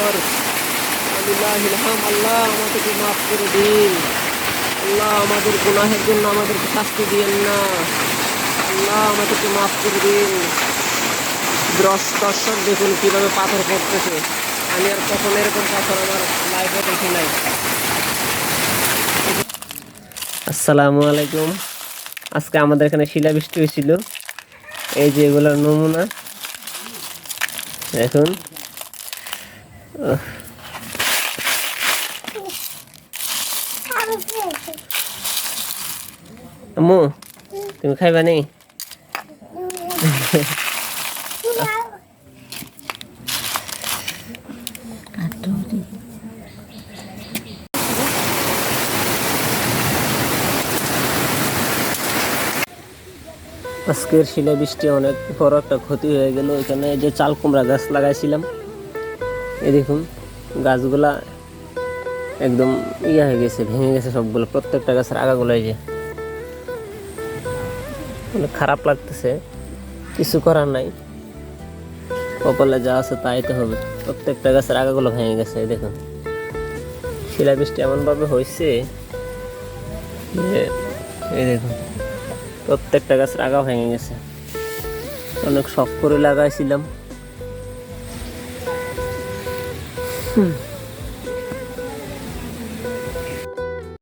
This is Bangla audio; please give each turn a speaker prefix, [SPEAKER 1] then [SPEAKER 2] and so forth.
[SPEAKER 1] আকবর আলিল্লাহিল হাম আল্লাহ, আমাদেরকে মাফ করে দিন। আল্লাহ, আমাদের গুনাহের জন্য আমাদেরকে শাস্তি দিয়েন না। আল্লাহ, আমাদেরকে মাফ করে দিন। দ্রস দর্শক দেখুন কীভাবে পাথর পড়তেছে। আমি আর কখন এরকম পাথর আমার লাইফে দেখি নাই। আসসালামু আলাইকুম। আজকে আমাদের এখানে শিলাবৃষ্টি হয়েছিল। এই যে এগুলোর নমুনা। এখন আম্মু, তুমি খাইবা নি আজকের শিলাবৃষ্টি অনেক বড় একটা ক্ষতি হয়ে গেল। এখানে যে চাল কুমড়া গাছ লাগাইছিলাম। এই দেখুন, গাছগুলা একদম ইয়ে হয়ে গেছে, ভেঙে গেছে সবগুলো। প্রত্যেকটা গাছের আগাগুলো এই যে। অনেক খারাপ লাগতেছে, কিছু করার নাই। কপালে যা আছে তাই তো হবে। প্রত্যেকটা গাছের আগাগুলো ভেঙে গেছে দেখুন। শিলাবৃষ্টি এমনভাবে হয়েছে যে, এই দেখুন, প্রত্যেকটা গাছের আগা ভেঙে গেছে। অনেক শখ করে লাগাইছিলাম। Hmm.